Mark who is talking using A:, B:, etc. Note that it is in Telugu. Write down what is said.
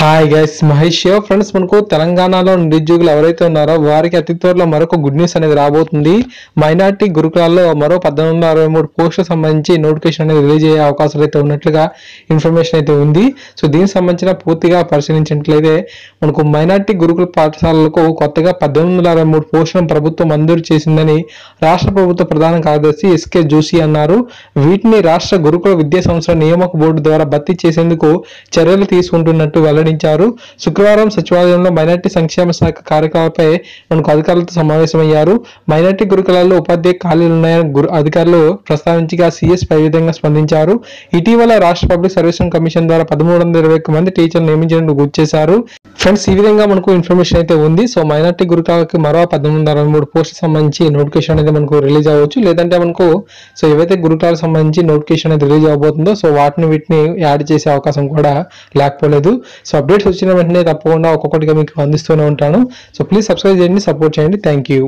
A: హాయ్ గైస్ మహేష్ ఫ్రెండ్స్ మనకు తెలంగాణలో నిరుద్యోగులు ఎవరైతే ఉన్నారో వారికి అతి త్వరలో మరొక గుడ్ న్యూస్ అనేది రాబోతుంది. మైనార్టీ గురుకులాల్లో మరో పద్దెనిమిది వందల అరవై మూడు పోస్టులకు సంబంధించి నోటిఫికేషన్ అనేది రిలీజ్ అయ్యే అవకాశాలు అయితే ఉన్నట్లుగా ఇన్ఫర్మేషన్ అయితే ఉంది. సో దీనికి సంబంధించిన పూర్తిగా పరిశీలించినట్లయితే మనకు మైనార్టీ గురుకుల పాఠశాలలకు కొత్తగా పద్దెనిమిది వందల అరవై మూడు పోస్టులను ప్రభుత్వం మంజూరు చేసిందని రాష్ట్ర ప్రభుత్వ ప్రధాన కార్యదర్శి ఎస్కే జోషి అన్నారు. వీటిని రాష్ట్ర గురుకుల విద్యా సంస్థల నియామక బోర్డు ద్వారా భర్తీ చేసేందుకు చర్యలు తీసుకుంటున్నట్టు వెల్లడించారు శుక్రవారం సచివాలయంలో మైనార్టీ సంక్షేమ శాఖ కార్యక్రమాలపై మనకు అధికారులతో సమావేశమయ్యారు. మైనార్టీ గురుకులాల్లో ఉపాధ్యాయ ఖాళీలు ఉన్నాయని గురు అధికారులు ప్రస్తావించగా సిఎస్ పై విధంగా స్పందించారు. ఇటీవల రాష్ట్ర పబ్లిక్ సర్వీసింగ్ కమిషన్ ద్వారా పదమూడు వందల ఇరవై మంది టీచర్లు నియమించినట్టు గుర్తు చేశారు. ఫ్రెండ్స్ ఈ విధంగా మనకు ఇన్ఫర్మేషన్ అయితే ఉంది. సో మైనార్టీ గురుకులాలకి మరో పద్దెనిమిది అరవై మూడు పోస్ట్ సంబంధించి నోటిఫికేషన్ అనేది మనకు రిలీజ్ అవ్వచ్చు. లేదంటే మనకు సో ఏవైతే గురుకులాలకు సంబంధించి నోటిఫికేషన్ అనేది రిలీజ్ అవబోతుందో సో వాటిని వీటిని యాడ్ చేసే అవకాశం కూడా లేకపోలేదు. సో అప్డేట్స్ వచ్చిన వెంటనే తప్పకుండా ఒక్కొక్కటిగా మీకు అందిస్తూనే ఉంటాను. సో ప్లీజ్ సబ్స్క్రైబ్ చేయండి సపోర్ట్ చేయండి. Thank you